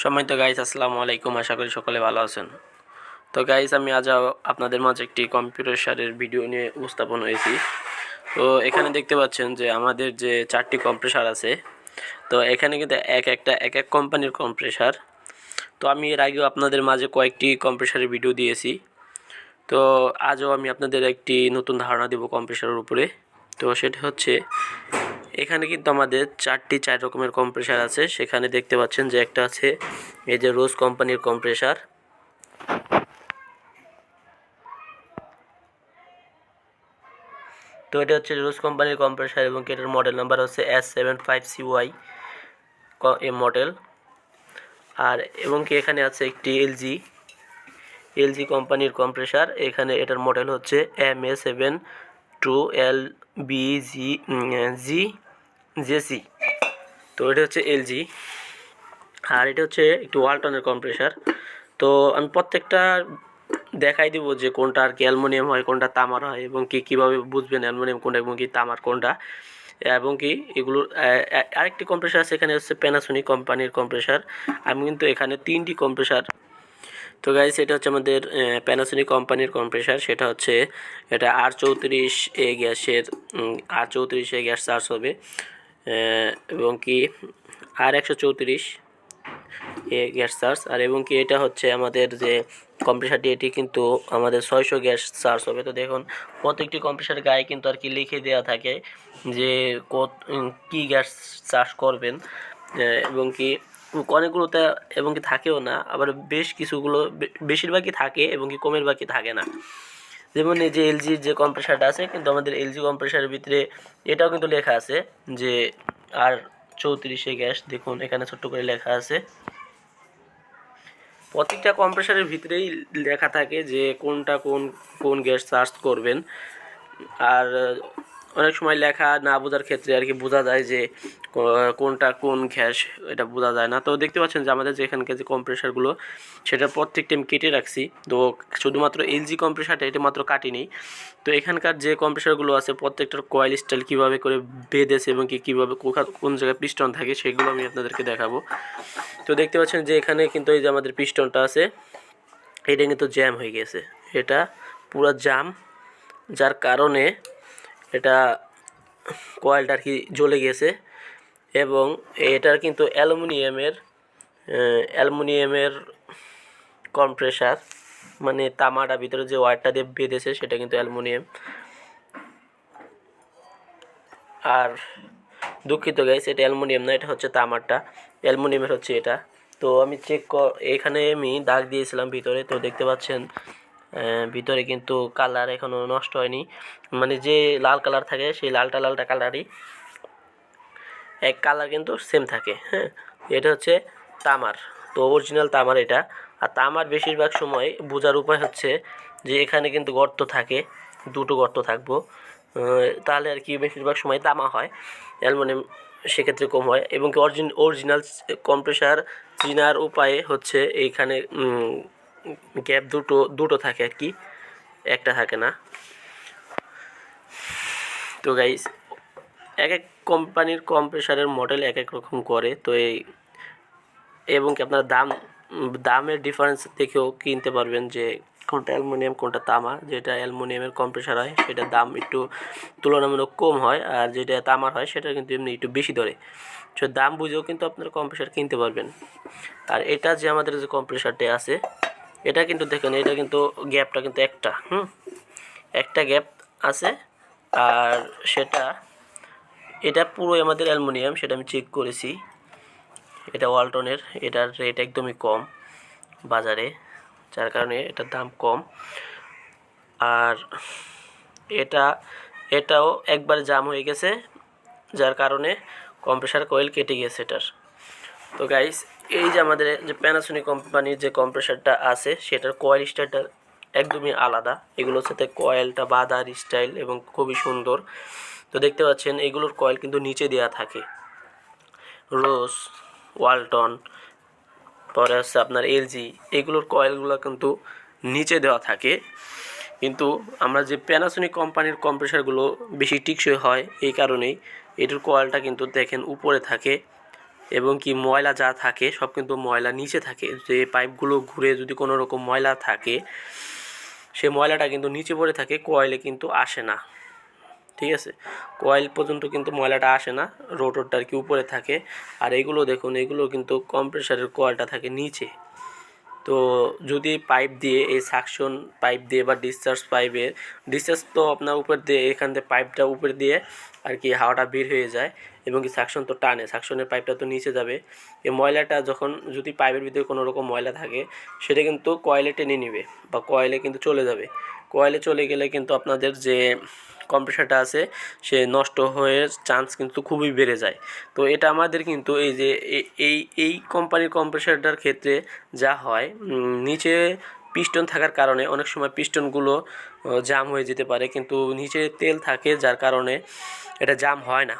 সম্মানিত গাইস আসসালামু আলাইকুম, আশা করি সকলে ভালো আছেন। তো গাইস আমি আজ আপনাদের মাঝে একটি কম্পিউটার সারের ভিডিও নিয়ে উপস্থাপন হয়েছি। তো এখানে দেখতে পাচ্ছেন যে আমাদের যে চারটি কম্প্রেসার আছে, তো এখানে কিন্তু এক একটা, এক এক কোম্পানির কম্প্রেসার তো আমি এর আগেও আপনাদের মাঝে কয়েকটি কম্প্রেসারের ভিডিও দিয়েছি। তো আজও আমি আপনাদের একটি নতুন ধারণা দেব কম্প্রেসারের উপরে। তো সেটা হচ্ছে এখানে কিন্তু আমাদের চারটি, চার রকমের কম্প্রেসার আছে। সেখানে দেখতে পাচ্ছেন যে একটা আছে, এই যে রোজ কোম্পানির কম্প্রেসার তো এটা হচ্ছে রোজ কোম্পানির কম্প্রেসার এবং এটার মডেল নাম্বার হচ্ছে S seven five C Y A model আর এবং কি এখানে আছে একটি এলজি এলজি কোম্পানির কম্প্রেসার এখানে এটার মডেল হচ্ছে M A seven two L B G G JC. তো এটা হচ্ছে এলজি। আর এটা হচ্ছে একটু ওয়ালটনের কম্প্রেসার তো আমি প্রত্যেকটা দেখাই দিব যে কোনটা আর কি অ্যালুমিনিয়াম হয়, কোনটা তামার হয় এবং কি কীভাবে বুঝবেন অ্যালুমিনিয়াম কোনটা এবং কি তামার কোনটা। এবং কি এগুলোর আরেকটি কম্প্রেসার আছে, এখানে হচ্ছে প্যানাসোনিক কোম্পানির কম্প্রেসার আমি কিন্তু এখানে তিনটি কম্প্রেসার তো গাইস এটা হচ্ছে আমাদের প্যানাসোনিক কোম্পানির কম্প্রেসার সেটা হচ্ছে এটা আর চৌত্রিশ এ গ্যাসের আর চৌত্রিশ এ গ্যাস চার্জ হবে। এবং কি আর একশো চৌত্রিশ গ্যাস চার্জ। আর এবং কি এটা হচ্ছে আমাদের যে কম্প্রেসারটি এটি কিন্তু আমাদের ছয়শো গ্যাস চার্জ হবে। তো দেখুন, প্রত্যেকটি কম্প্রেসারের গায়ে কিন্তু আর কি লিখে দেওয়া থাকে যে কত কি গ্যাস চার্জ করবেন। এবং কি অনেকগুলোতে, এবং কি থাকেও না, আবার বেশ কিছুগুলো বেশিরভাগই থাকে এবং কি কমের বাকি থাকে না। যেমন এই যে এলজির যে কম্প্রেসারটা আছে, কিন্তু আমাদের এলজি কম্প্রেসারের ভিতরে এটাও কিন্তু লেখা আছে যে আর চৌত্রিশে গ্যাস, দেখুন এখানে ছোট্ট করে লেখা আছে। প্রত্যেকটা কম্প্রেসারের ভিতরেই লেখা থাকে যে কোনটা কোন কোন গ্যাস চার্জ করবেন। আর অনেক সময় লেখা না বোঝার ক্ষেত্রে আর কি বোঝা যায় যে কোনটা কোন গ্যাস, এটা বোঝা যায় না। তো দেখতে পাচ্ছেন যে আমাদের যে এখানকার যে কম্প্রেসারগুলো সেটা প্রত্যেকটা আমি কেটে রাখছি। তো শুধুমাত্র এলজি কম্প্রেসারটা এটা মাত্র কাটিনি তো এখানকার যে কম্প্রেসারগুলো আছে, প্রত্যেকটার কয়েল স্টাইল কীভাবে করে বেঁধেছে এবং কি কীভাবে কোন জায়গায় পিস্টন থাকে, সেগুলো আমি আপনাদেরকে দেখাবো। তো দেখতে পাচ্ছেন যে এখানে কিন্তু এই যে আমাদের পিস্টনটা আছে, এটা কিন্তু জ্যাম হয়ে গেছে। এটা পুরো জাম যার কারণে এটা কয়েলটা আর কি জ্বলে গেছে এবং এটার কিন্তু অ্যালুমিনিয়ামের অ্যালুমিনিয়ামের কম্প্রেসার মানে তামাটা ভিতরে যে ওয়্যারটা দিয়ে বেঁধেছে সেটা কিন্তু অ্যালুমিনিয়াম। আর দুঃখিত গাইস এটা অ্যালুমিনিয়াম না, এটা হচ্ছে তামারটা। অ্যালুমিনিয়ামের হচ্ছে এটা। তো আমি চেক এখানে আমি দাগ দিয়েছিলাম ভিতরে, তো দেখতে পাচ্ছেন ভিতরে কিন্তু কালার এখনও নষ্ট হয়নি। মানে যে লাল কালার থাকে, সেই লালটা লালটা কালারই। এক কালার কিন্তু সেম থাকে হ্যাঁ? এটা হচ্ছে তামার, তো অরিজিনাল তামার এটা। আর তামার বেশিরভাগ সময় বোঝার উপায় হচ্ছে যে এখানে কিন্তু গর্ত থাকে, দুটো গর্ত থাকব। তাহলে আর কি বেশিরভাগ সময় তামা হয়, অ্যালুমিনিয়াম সেক্ষেত্রে কম হয়। এবং কি অরিজিন অরিজিনাল কম্প্রেসার চিনার উপায়ে হচ্ছে এইখানে গ্যাপ দুটো দুটো থাকে আর কি। একটা থাকে না। তো গাইস এক এক কোম্পানির কম্প্রেসারের মডেল এক এক রকম করে। তো এই, এবং কি আপনার দাম, দামের ডিফারেন্স দেখেও কিনতে পারবেন যে কোনটা অ্যালুমিনিয়াম, কোনটা তামা। যেটা অ্যালুমিনিয়ামের কম্প্রেসার হয়, সেটার দাম একটু তুলনামূলক কম হয়, আর যেটা তামার হয়, সেটা কিন্তু এমনি একটু বেশি ধরে। সো দাম বুঝেও কিন্তু আপনারা কম্প্রেসার কিনতে পারবেন। আর এটা যে আমাদের যে কম্প্রেসারটা আছে এটা কিন্তু দেখেন, এটা কিন্তু গ্যাপটা কিন্তু একটা, হুম? একটা গ্যাপ আছে আর সেটা, এটা পুরোই আমাদের অ্যালুমিনিয়াম, সেটা আমি চেক করেছি। এটা ওয়ালটনের, এটার রেট একদমই কম বাজারে, যার কারণে এটার দাম কম। আর এটা, এটাও একবার জাম হয়ে গেছে, যার কারণে কম্প্রেসার কয়েল কেটে গেছে এটার। তো গাইস এই যে আমাদের যে প্যানাসোনিক কোম্পানির যে কম্প্রেসারটা আছে, সেটার কয়েল স্টাইলটা একদমই আলাদা। এগুলোর সাথে কয়েলটা বাদার স্টাইল এবং খুবই সুন্দর। তো দেখতে পাচ্ছেন, এগুলোর কয়েল কিন্তু নিচে দেওয়া থাকে। রোস ওয়ালটন পরে হচ্ছে আপনার এলজি এগুলোর কয়েলগুলো কিন্তু নিচে দেওয়া থাকে। কিন্তু আমরা যে প্যানাসোনিক কোম্পানির কম্প্রেসারগুলো বেশি টিকসই হয়, এই কারণেই এটার কয়েলটা কিন্তু দেখেন উপরে থাকে। এবং কি ময়লা যা থাকে, সব কিন্তু ময়লা নিচে থাকে। যে পাইপগুলো ঘুরে যদি কোনো রকম ময়লা থাকে, সে ময়লাটা কিন্তু নিচে পড়ে থাকে, কয়েলে কিন্তু আসে না। ঠিক আছে? কয়েল পর্যন্ত কিন্তু ময়লাটা আসে না, রোটরটা আর কি উপরে থাকে। আর এগুলো দেখুন, এগুলো কিন্তু কম্প্রেসারের কয়েলটা থাকে নিচে। তো যদি পাইপ দিয়ে এই সাকশন পাইপ দিয়ে বা ডিসচার্জ পাইপে ডিসচার্জ তো আপনার উপর দিয়ে, এখান থেকে পাইপটা উপর দিয়ে আর কি হাওয়াটা বের হয়ে যায় এবং কি সাকশন তো টানে সাকশনের পাইপটা তো নিচে যাবে। এই ময়লাটা যখন, যদি পাইপের ভিতরে কোনো রকম ময়লা থাকে, সেটা কিন্তু কয়লে টেনে নেবে বা কয়লে কিন্তু চলে যাবে। কয়েলে চলে গেলে কিন্তু আপনাদের যে কম্প্রেসারটা আছে, সে নষ্ট হয়ে চান্স কিন্তু খুবই বেড়ে যায়। তো এটা আমাদের কিন্তু এই যে এই এই কোম্পানির কম্প্রেসারটার ক্ষেত্রে যা হয় নিচে পিস্টন থাকার কারণে অনেক সময় পিস্টনগুলো জাম হয়ে যেতে পারে, কিন্তু নিচে তেল থাকে যার কারণে এটা জাম হয় না।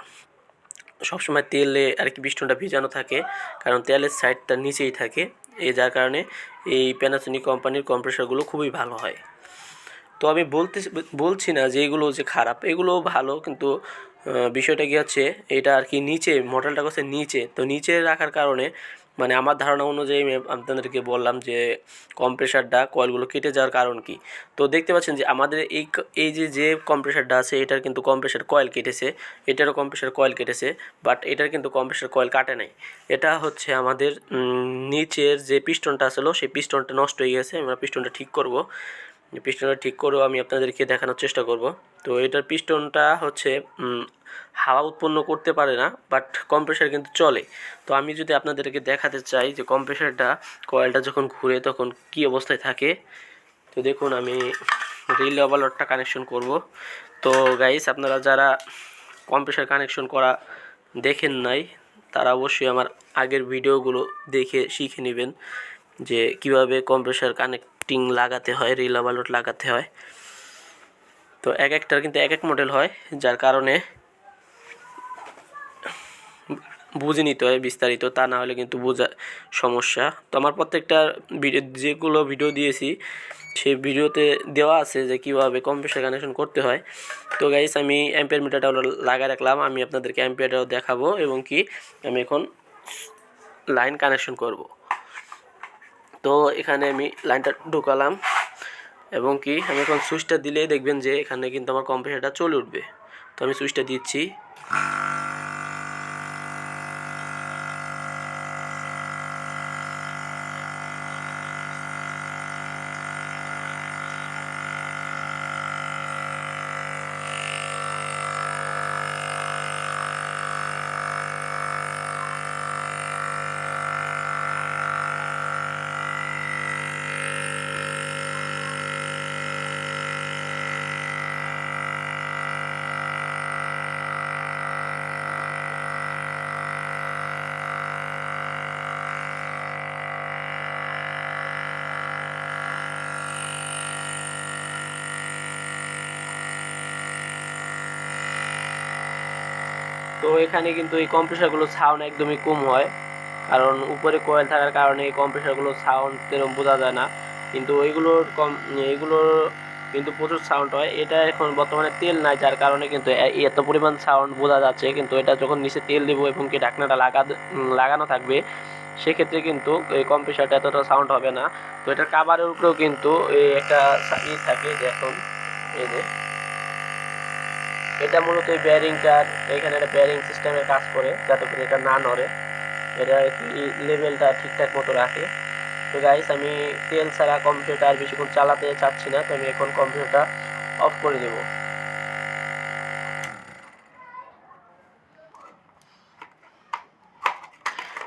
সবসময় তেলে আর কি পিস্টনটা ভিজানো থাকে, কারণ তেলের সাইডটা নিচেই থাকে এই যার কারণে এই প্যানাসোনিক কোম্পানির কম্প্রেসারগুলো খুবই ভালো হয়। তো আমি বলতে বলছি না যে এগুলো যে খারাপ, এগুলো ভালো কিন্তু বিষয়টা কি হচ্ছে, এটা আর কি নিচে, মডেলটা করছে নিচে। তো নিচে রাখার কারণে মানে আমার ধারণা অনুযায়ী আমি আপনাদেরকে বললাম যে কম্প্রেসারটা কয়েলগুলো কেটে যাওয়ার কারণ কি। তো দেখতে পাচ্ছেন যে আমাদের এই এই যে যে কম্প্রেসারটা আছে, এটার কিন্তু কম্প্রেসার কয়েল কেটেছে, এটারও কম্প্রেসার কয়েল কেটেছে, বাট এটার কিন্তু কম্প্রেসার কয়েল কাটে নাই। এটা হচ্ছে আমাদের নিচের যে পিস্টনটা আসলো, সেই পিস্টনটা নষ্ট হয়ে গেছে, আমরা পিস্টনটা ঠিক করব। পিস্টনটা ঠিক করেও আমি আপনাদেরকে দেখানোর চেষ্টা করব। তো এটার পিস্টনটা হচ্ছে হাওয়া উৎপন্ন করতে পারে না বাট কম্প্রেসার কিন্তু চলে। তো আমি যদি আপনাদেরকে দেখাতে চাই যে কম্প্রেসারটা কয়েলটা যখন ঘুরে তখন কি অবস্থায় থাকে, তো দেখুন আমি রিল ওভারলোডটা কানেকশন করব। তো গাইস আপনারা যারা কম্প্রেসার কানেকশন করা দেখেন নাই, তারা অবশ্যই আমার আগের ভিডিওগুলো দেখে শিখে নেবেন যে কীভাবে কম্প্রেসার কানেক্টিং লাগাতে হয়, রিল ওভারলোড লাগাতে হয়। তো এক একটার কিন্তু এক এক মডেল হয়, যার কারণে বুঝে নিতে হয় বিস্তারিত, তা না হলে কিন্তু বোঝা সমস্যা। তো আমার প্রত্যেকটা ভিডিও, যেগুলো ভিডিও দিয়েছি, সেই ভিডিওতে দেওয়া আছে যে কীভাবে কম্পিউটার কানেকশন করতে হয়। তো গাইস আমি অ্যাম্পিয়ার মিটারটাও লাগাই রাখলাম, আমি আপনাদেরকে অ্যাম্পিয়ারটাও দেখাবো এবং কি আমি এখন লাইন কানেকশন করব। তো এখানে আমি লাইনটা ঢুকালাম এবং কি আমি এখন সুইচটা দিলেই দেখবেন যে এখানে কিন্তু আমার কম্পিউটারটা চলে উঠবে। তো আমি সুইচটা দিচ্ছি। তো এখানে কিন্তু এই কম্প্রেসারগুলো সাউন্ড একদমই কম হয়। কারণ উপরে কয়েল থাকার কারণে এই কম্প্রেসারগুলো সাউন্ড তেরম বোঝা যায় না। কিন্তু এইগুলোর কম এইগুলোর কিন্তু প্রচুর সাউন্ড হয়। এটা এখন বর্তমানে তেল নাই, যার কারণে কিন্তু এত পরিমাণ সাউন্ড বোঝা যাচ্ছে। কিন্তু এটা যখন নিচে তেল দেবো এবং কি ঢাকনাটা লাগা লাগানো থাকবে, সেক্ষেত্রে কিন্তু এই কম্প্রেসারটা এতটা সাউন্ড হবে না। তো এটার কাভারের উপরেও কিন্তু এই একটা ই থাকে যে এখন, এই যে এটা মূলত এই বেয়ারিংটার এখানে একটা বেয়ারিং সিস্টেমের কাজ করে, যাতে করে এটা না নড়ে। এটা লেভেলটা ঠিকঠাক মতো রাখে। তো গাইস আমি তেল ছাড়া কম্পিউটার বেশিক্ষণ চালাতে চাচ্ছি না, তো আমি এখন কম্পিউটারটা অফ করে দেব।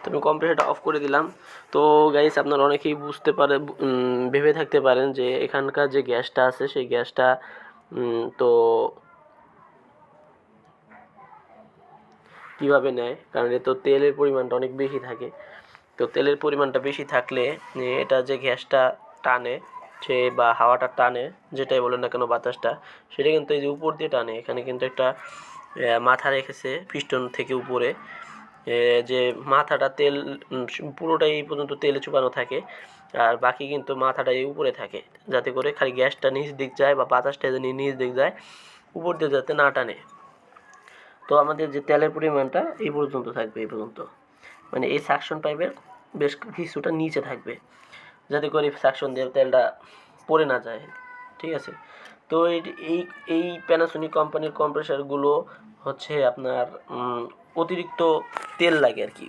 তো আমি কম্পিউটারটা অফ করে দিলাম। তো গাইস আপনারা অনেকেই বুঝতে পারে ভেবে থাকতে পারেন যে এখানকার যে গ্যাসটা আছে, সেই গ্যাসটা তো কীভাবে নেয়? কারণ এ তো তেলের পরিমাণটা অনেক বেশি থাকে। তো তেলের পরিমাণটা বেশি থাকলে এটা যে গ্যাসটা টানে, সে বা হাওয়াটা টানে, যেটাই বলেন না কেন বাতাসটা, সেটা কিন্তু এই যে উপর দিয়ে টানে। এখানে কিন্তু একটা মাথা রেখেছে পিস্টন থেকে উপরে। যে মাথাটা তেল পুরোটাই এই পর্যন্ত তেলে চুপানো থাকে। আর বাকি কিন্তু মাথাটা এই উপরে থাকে। যাতে করে খালি গ্যাসটা নিচ দিক যায় বা বাতাসটা যেন নিচ দিক যায়, উপর দিয়ে যাতে না টানে। তো আমাদের যে তেলের পরিমাণটা এই পর্যন্ত থাকবে, এই পর্যন্ত। মানে এই সাকশন পাইপের বেশ কিছুটা নিচে থাকবে, যাতে করে সাকশন দিয়ে তেলটা পড়ে না যায়, ঠিক আছে? তো এই এই প্যানাসোনিক কোম্পানির কম্প্রেসারগুলো হচ্ছে আপনার অতিরিক্ত তেল লাগে আর কি।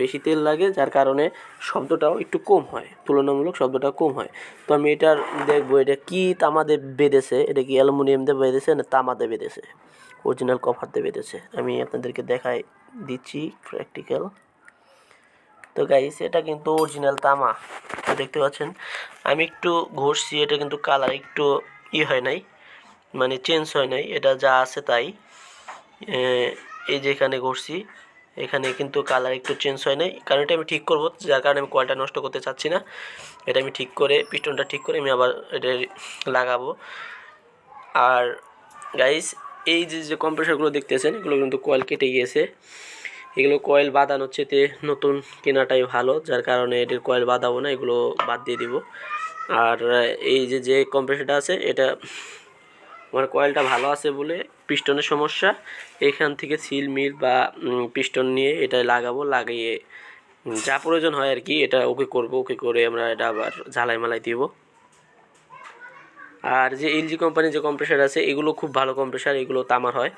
বেশি তেল লাগে, যার কারণে শব্দটাও একটু কম হয়, তুলনামূলক শব্দটা কম হয়। তো আমি এটার দেখব, এটা কি তামাতে বেঁধেছে, এটা কি অ্যালুমিনিয়াম দিয়ে বেঁধেছে না তামাতে বেঁধেছে? অরিজিনাল কভার দিয়ে বেঁধেছে। আমি আপনাদেরকে দেখাই, দিচ্ছি প্র্যাকটিক্যাল তো গাইস এটা কিন্তু অরিজিনাল তামা। দেখতে পাচ্ছেন, আমি একটু ঘষছি, এটা কিন্তু কালার একটু ই হয় নাই মানে চেঞ্জ হয় নাই, এটা যা আছে তাই। এই যে এখানে ঘষছি এখানে কিন্তু কালার একটু চেঞ্জ হয় নাই, কারণ এটা আমি ঠিক করব, যার কারণে আমি কয়েলটা নষ্ট করতে চাচ্ছি না। এটা আমি ঠিক করে পিস্টনটা ঠিক করে আমি আবার এটা লাগাবো। আর গাইস এই যে যে কম্প্রেসারগুলো দেখতেছেন, এগুলো কিন্তু কয়েল কেটে গিয়েছে। এগুলো কয়েল বাঁধানো তে নতুন কেনাটাই ভালো, যার কারণে এটির কয়েল বাঁধাবো না, এগুলো বাদ দিয়ে দিব। আর এই যে যে কম্প্রেসারটা আছে, এটা আমার কয়েলটা ভালো আছে বলে পিস্টনের সমস্যা। এখান থেকে সিল, মিল বা পিস্টন নিয়ে এটা লাগাবো, লাগিয়ে যা প্রয়োজন হয় আর কি, এটা ওকে করব, ওকে করে আমরা এটা আবার ঝালাই মালাই দিব। আর যে এলজি কোম্পানির যে কম্প্রেসার আছে, এগুলো খুব ভালো কম্প্রেসার এগুলো তামার হয়।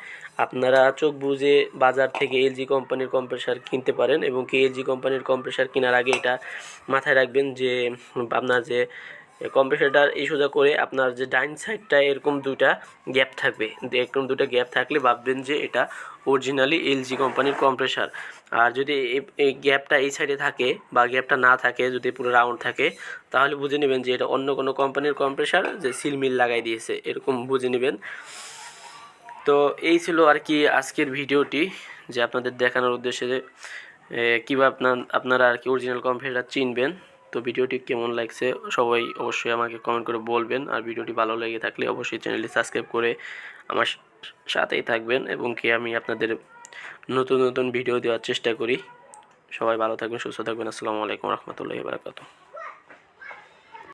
আপনারা চোখ বুঝে বাজার থেকে এলজি কোম্পানির কম্প্রেসার কিনতে পারেন এবং কি এলজি কোম্পানির কম্প্রেসার কেনার আগে এটা মাথায় রাখবেন যে, আপনার যে কম্প্রেসারটার এই সোজা করে আপনার যে ডাইন সাইডটা এরকম দুইটা গ্যাপ থাকবে। এরকম দুটো গ্যাপ থাকলে ভাববেন যে এটা অরিজিনালি এলজি কোম্পানির কম্প্রেসার আর যদি এই গ্যাপটা এই সাইডে থাকে বা গ্যাপটা না থাকে, যদি পুরো রাউন্ড থাকে, তাহলে বুঝে নেবেন যে এটা অন্য কোনো কোম্পানির কম্প্রেসার যে সিলমিল লাগাই দিয়েছে। এরকম বুঝে নেবেন। তো এই ছিল আর কি আজকের ভিডিওটি যে আপনাদের দেখানোর উদ্দেশ্যে যে কীভাবে আপনার আপনারা আর কি অরিজিনাল কম্পিউটার চিনবেন। তো ভিডিওটি কেমন লাগছে সবাই অবশ্যই আমাকে কমেন্ট করে বলবেন। আর ভিডিওটি ভালো লেগে থাকলে অবশ্যই চ্যানেলটি সাবস্ক্রাইব করে আমার সাথেই থাকবেন এবং কি আমি আপনাদের নতুন নতুন ভিডিও দেওয়ার চেষ্টা করি। সবাই ভালো থাকবেন, সুস্থ থাকবেন। আসসালামু আলাইকুম, রহমতুল্লাহি বারাকাতুহ।